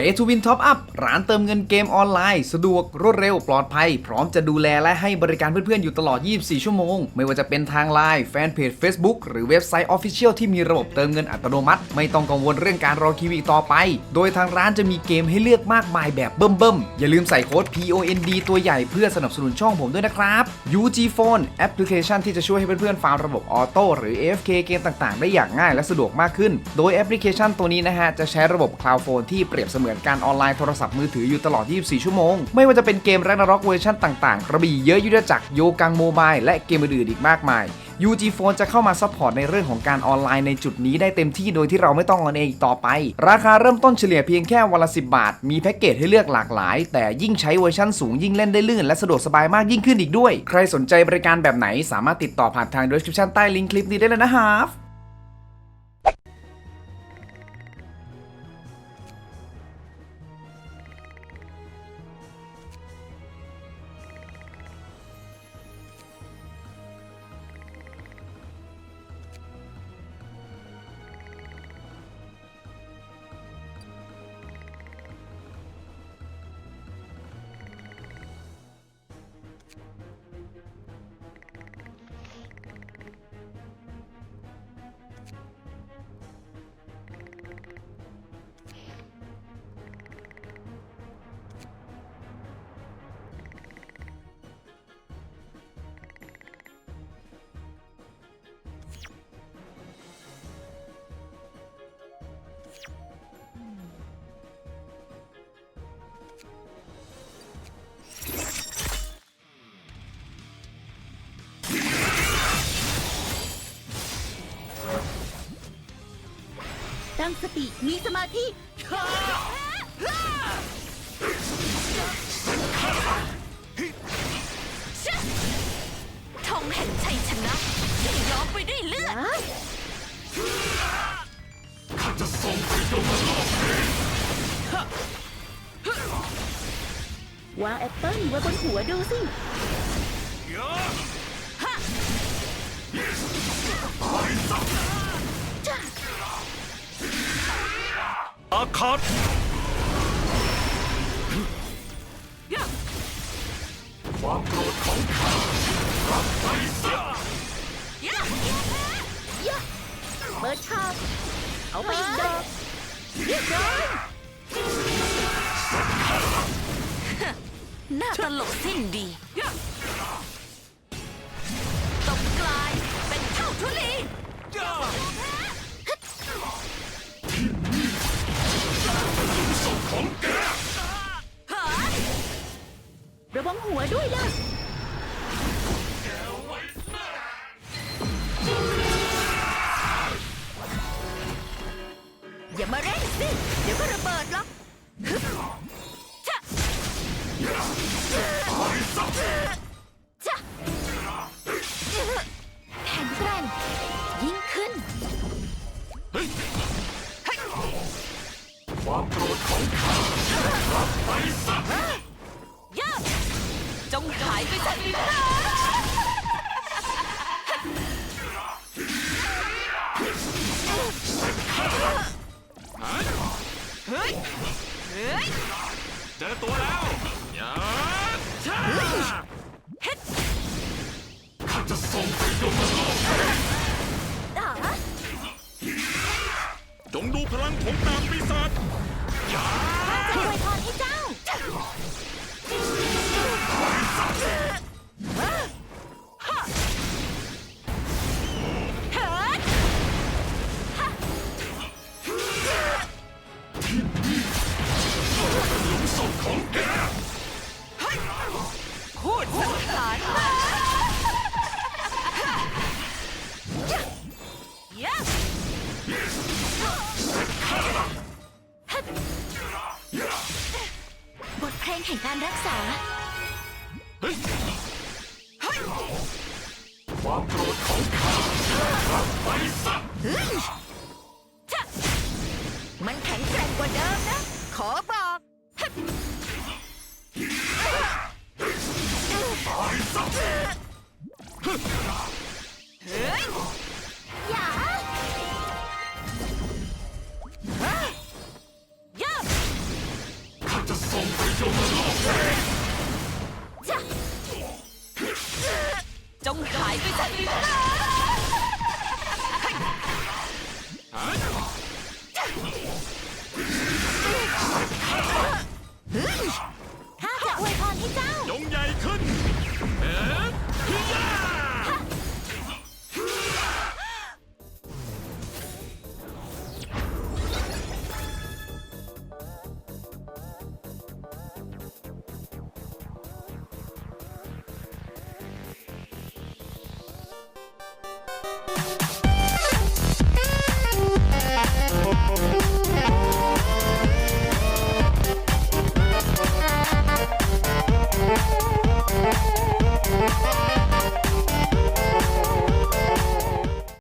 Pay to Win Top Up ร้านเติมเงินเกมออนไลน์ สะดวกรวดเร็วปลอดภัย พร้อมจะดูแลและให้บริการเพื่อนๆ อยู่ตลอด 24 ชั่วโมง ไม่ว่าจะเป็นทางไลน์แฟนเพจ Facebook หรือเว็บไซต์ Official ที่มีระบบเติมเงินอัตโนมัติ ไม่ต้องกังวลเรื่องการรอคิวอีกต่อไป โดยทางร้านจะมีเกมให้เลือกมากมายแบบเบิ่มๆ อย่าลืมใส่โค้ด POND ตัวใหญ่เพื่อสนับสนุนช่องผมด้วยนะครับ UG Phone แอปพลิเคชันที่จะช่วยให้เพื่อนๆฟาร์มระบบออโต้หรือ AFK เกมต่างๆ ได้อย่างง่ายและสะดวกมากขึ้น โดยแอปพลิเคชันตัวนี้นะฮะจะใช้ระบบ Cloud Phone ที่เปรียบเสมือนการออนไลน์โทรศัพท์มือถืออยู่ตลอด 24 ชั่วโมง ไม่ว่าจะเป็นเกม Ragnarok เวอร์ชันต่างๆ กระบี่เยอะยุทธจักรโยกังโมบายและเกมอื่นๆอีกมากมาย UG Phone จะเข้ามาซัพพอร์ตในเรื่องของการออนไลน์ในจุดนี้ได้เต็มที่โดยที่เราไม่ต้องออนเองต่อไป ราคาเริ่มต้นเฉลี่ยเพียงแค่วันละ 10 บาท มีแพ็กเกจให้เลือกหลากหลาย แต่ยิ่งใช้เวอร์ชันสูงยิ่งเล่นได้ลื่นและสะดวกสบายมากยิ่งขึ้นอีกด้วย ใครสนใจบริการแบบไหนสามารถติดต่อผ่านทาง description ใต้ลิงก์คลิปนี้ได้เลยนะครั ตั้งสติมีสมาธิธงแห่งชัยชนะที่ย้อมไปด้วยเลือดวางแอปเปิ้ลไว้บนหัวดูสิ อาคัดความโกรธของข้ารับไปซะเปิดฉากเอาไปอีกดอกเรียบร้อยน้าตลกสิ้นดี ระวังหัวด้วยล่ะ เฮ้ยเจอตัวแล้วอย่าช้าเฮ็ดข้าจะส่งไปยมโลกอ่าจงดูพลังของดาบปีศาจอย่าจะอวยพรให้เจ้า บทเพลงแห่งการรักษา ความโกรธของข้ารับไปซะชะมันแข็งแกร่งกว่าเดิมนะ ขอบอก